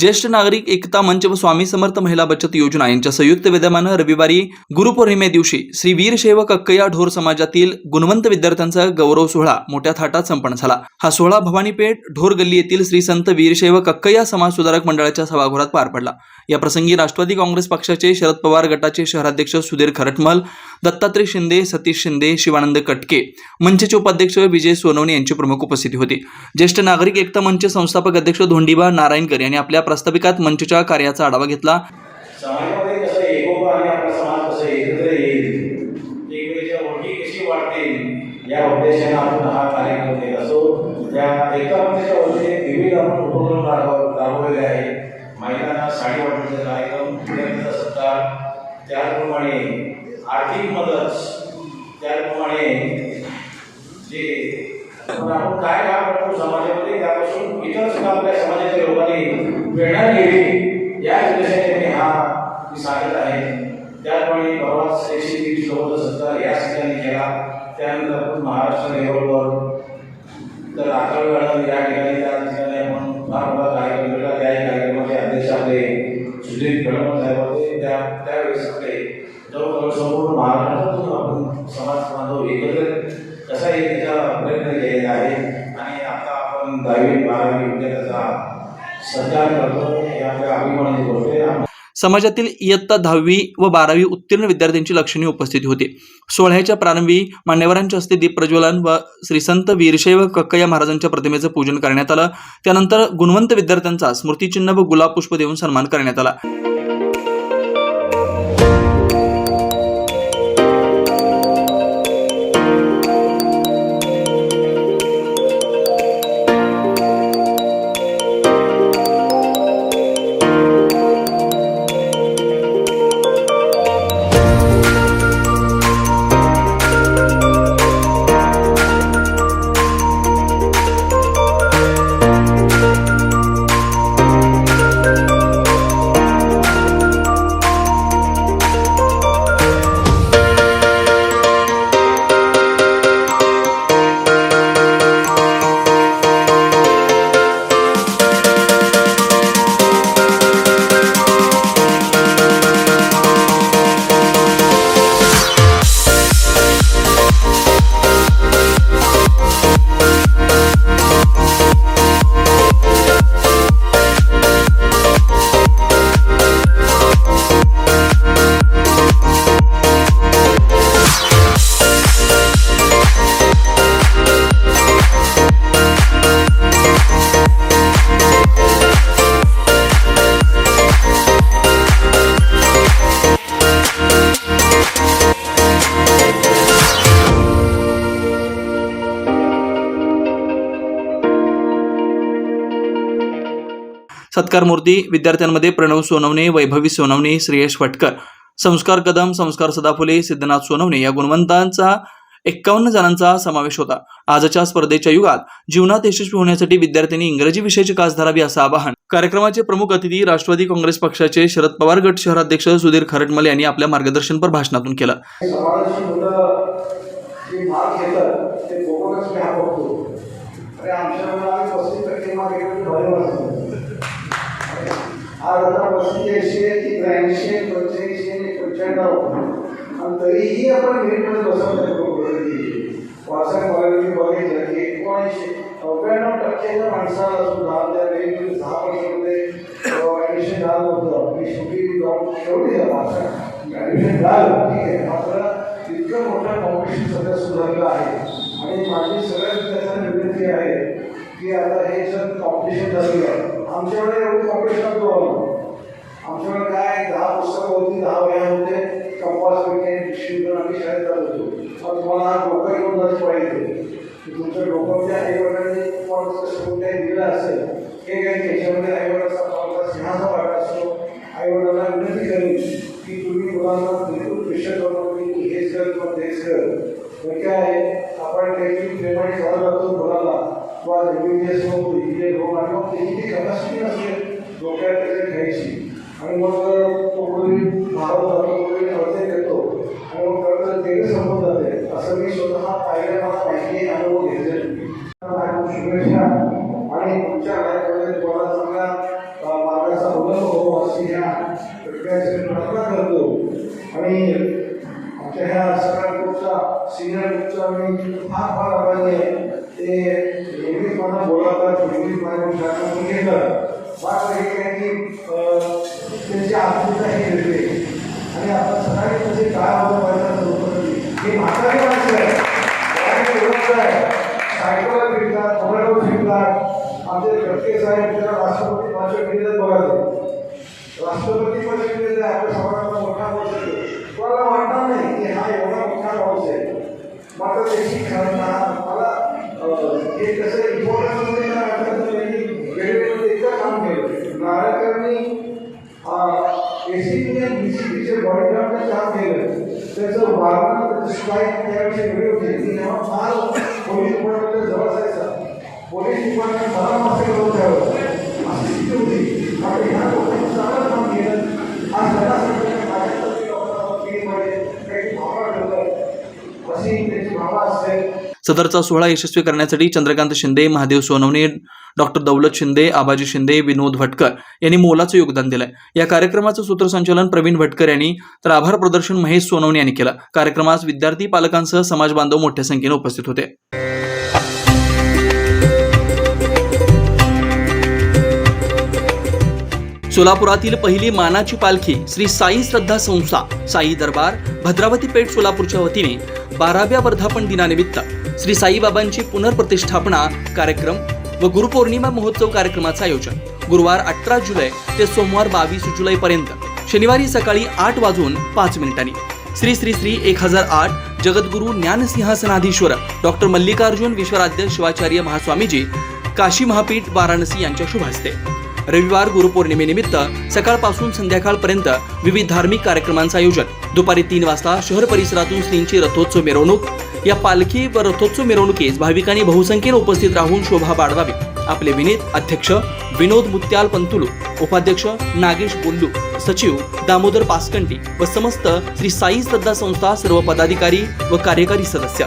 ज्येष्ठ नागरिक एकता मंच व स्वामी समर्थ महिला बचत योजना यांच्या संयुक्त विद्यमानं रविवारी गुरुपौर्णिमे दिवशी श्री वीरशैव कक्कया ढोर समाजातील गुणवंत विद्यार्थ्यांचा गौरव सोहळा मोठ्या थाटात संपन्न झाला. हा सोहळा भवानीपेठ ढोर गल्ली येथील श्री संत वीरशैव कक्कया समाज सुधारक मंडळाच्या सभागृहात पार पडला. या प्रसंगी राष्ट्रवादी काँग्रेस पक्षाचे शरद पवार गटाचे शहराध्यक्ष सुधीर खरटमल दत्तात्रय शिंदे सतीश शिंदे शिवानंद कटके मंचचे उपाध्यक्ष विजय सोनवणे यांची प्रमुख उपस्थिती होती. ज्येष्ठ नागरिक एकता मंच संस्थापक अध्यक्ष धोंडीबा नारायणकर यांनी आपल्या प्रास्ताविकात मंचच्या कार्याचा आढावा घेतला. कशी या उद्देशाने आपण हा कार्यक्रम केला. असो या एका वतीने विविध आपण उपक्रम राबवलेले आहे महिलांना साडी वाटण्याचा कार्यक्रम विद्यार्थ्यांचा त्याचप्रमाणे आर्थिक मदत त्याचप्रमाणे जे आपण काय काम करतो समाजामध्ये त्यापासून इतर सुद्धा आपल्या समाजाच्या लोकांनी प्रेरणा घ्यावी. या उद्देशाने मी हा मी सांगत आहे. त्याचप्रमाणे परवाच एकशे तीस लोक सत्कार या ठिकाणी केला. त्यानंतर महाराष्ट्र लेवलवर तर अकरावी वेळा या ठिकाणी त्या ठिकाणी आपण फार मोठा कार्यक्रम केला त्या कार्यक्रमाचे अध्यक्ष आपले सुधीर कडमत साहेब होते. त्या त्यावेळेस आपले जवळजवळ संपूर्ण महाराष्ट्रातून आपण समाज बांधव एकत्र कसा एक त्याचा प्रयत्न केलेला आहे. समाजातील इयत्ता दहावी व बारावी उत्तीर्ण विद्यार्थ्यांची लक्षणीय उपस्थिती होती. सोहळ्याच्या प्रारंभी मान्यवरांच्या हस्ते दीप प्रज्वलन व श्री संत वीरशैव कक्कया महाराजांच्या प्रतिमेचं पूजन करण्यात आलं. त्यानंतर गुणवंत विद्यार्थ्यांचा स्मृतिचिन्ह व गुलाब पुष्प देऊन सन्मान करण्यात आला. सत्कार मूर्ती विद्यार्थ्यांमध्ये प्रणव सोनवणे वैभवी सोनवणे श्रेयश फटकर. संस्कार कदम संस्कार सदाफुले सिद्धनाथ सोनवणे या गुणवंतांचा एक्कावन्न जणांचा समावेश होता. आजच्या स्पर्धेच्या युगात जीवनात यशस्वी होण्यासाठी विद्यार्थ्यांनी इंग्रजी विषयाची कास धरावी असं आवाहन. कार्यक्रमाचे प्रमुख अतिथी राष्ट्रवादी काँग्रेस पक्षाचे शरद पवार गट शहराध्यक्ष सुधीर खरटमल यांनी आपल्या मार्गदर्शनपर भाषणातून केलं. समाजाची मुलं जे मार्क घेतात ते बघूनच मी हा बघतो अरे आमच्या वेळेला आम्ही पस्तीस टक्के मार्क घेतो भले वाचतो आज आता पस्तीस ऐंशी आहे की त्र्याऐंशी आहे पंच्याऐंशी आहे पंच्याण्णव आणि तरीही आपण मेरिटमध्ये बसवतो वाचन क्वालिटी बघितलं की एकोणऐंशी नव्याण्णव टक्क्याच्या माणसाला सुद्धा त्या मेरिटमध्ये दहा पर्सेंटमध्ये ॲडमिशन झालं होतं मी शेवटी जाऊन शेवटी ॲडमिशन झालं ठीक आहे मात्र इतकं मोठं कॉम्पिटिशन सध्या सुधारलं आहे आणि माझी सगळ्यात विद्यार्थ्यांना विनंती आहे की आता हे जर कॉम्पिटिशन झालेलं आहे. आमच्याकडे एवढं कॉम्पिटिशन नव्हतं आमच्याकडे काय दहा पुस्तकं होती दहा वया होते. कंपास वगैरे डिस्ट्रीब्युटर आम्ही शाळेत चालत होतो. पण तुम्हाला डोकं घेऊन जायचं पाहिजे की तुमच्या डोक्याच्या आईवडिलांनी तुम्हाला कसं काही दिलं असेल हे काही त्याच्यामध्ये आईवडिलाचा प्रवासा सिंहाचा वाटा असतो. आईवडिलांना विनंती करेन की तुम्ही मुलांना बिलकुल प्रेशर करू की हेच कर किंवा तेच कर तर काय आहे? आपण काहीतरी पेमेंट चालू लागतो मुलाला. किंवा एम बी एस हो इंजिनियर हो आणि मग त्याची ती कॅपॅसिटी नसते डोक्यात त्याची घ्यायची आणि मग तो कोणी भारत जातो कोणी खर्च येतो आणि मग खरं ते संपत जाते असं मी स्वतः पाहिलं मला माहिती अनुभव घेतले शुभेच्छा आणि तुमच्या लाईफमध्ये तुम्हाला चांगला अं, मार्गदर्शन अशी ह्या प्रक्रियेची प्रार्थना करतो आणि आमच्या ह्या सगळ्या ग्रुपचा सिनियर ग्रुपचा मी फार फार आभारी आहे ते इंग्लिश मला बोलवतात इंग्लिश माझ्या शाळेतून घेतात मात्र हे काही त्यांची आत्मता हे घेतली आणि आपण सकाळी तसे काय होतं पाहिजे हे म्हातारी माणसं आहे सायकलला फिरतात फिरतात. आमचे गडके साहेब त्याला राष्ट्रपती भाषण दिलं बघायचं राष्ट्रपती आपल्या मोठा माणूस आहे. कोणाला वाटणार नाही की हा एवढा मोठा माणूस आहे? मात्र त्याची खरं बी सी पीचे केलं त्याचं वारणा त्याचं स्ट्राईक त्याविषयी व्हिडिओ केली. मी तेव्हा फार पोलीस डिपार्टमेंटच्या जवळ असायचा. पोलीस डिपार्टमेंट मला मासे करून द्यावं अशी स्थिती होती. मात्र ह्या लोकांनी चांगलं काम केलं. आज त्यांना सांगितलं माझ्यासाठी लोकांना फीमध्ये काही भावना ठेवतात. अशी त्याची भावना असेल. सदरचा सोहळा यशस्वी करण्यासाठी चंद्रकांत शिंदे महादेव सोनवणे डॉक्टर दौलत शिंदे आबाजी शिंदे विनोद भटकर यांनी मोलाचं योगदान दिलंय. या कार्यक्रमाचं सूत्रसंचालन प्रवीण भटकर यांनी तर आभार प्रदर्शन महेश सोनवणे यांनी केलं. कार्यक्रमास विद्यार्थी पालकांसह समाज बांधव मोठ्या संख्येने उपस्थित होते. सोलापुरातील पहिली मानाची पालखी श्री साई श्रद्धा संस्था साई दरबार भद्रावती पेठ सोलापूरच्या वतीने बाराव्या वर्धापन दिनानिमित्त श्री साईबाबांची पुनर्प्रतिष्ठापना कार्यक्रम व गुरुपौर्णिमा महोत्सव कार्यक्रमाचं आयोजन. गुरुवार अठरा जुलै ते सोमवार बावीस जुलै पर्यंत शनिवारी सकाळी आठ वाजून पाच मिनिटांनी. श्री श्री श्री एक हजार आठ जगद्गुरु ज्ञानसिंहासनाधीश्वर डॉक्टर मल्लिकार्जुन विश्वराध्य शिवाचार्य महास्वामीजी काशी महापीठ वाराणसी यांच्या शुभ हस्ते रविवार गुरुपौर्णिमेनिमित्त सकाळपासून संध्याकाळपर्यंत विविध धार्मिक कार्यक्रमांचं आयोजन. दुपारी तीन वाजता शहर परिसरातून श्रींची रथोत्सव मिरवणूक. या पालखी व रथोत्सव मिरवणुकीस भाविकांनी बहुसंख्येने उपस्थित राहून शोभा बाळगावी आपले विनीत अध्यक्ष विनोद मुत्याल पंतुलू उपाध्यक्ष नागेश बोल्लू सचिव दामोदर पासकंटी व समस्त श्री साई श्रद्धा संस्था सर्व पदाधिकारी व कार्यकारी सदस्य.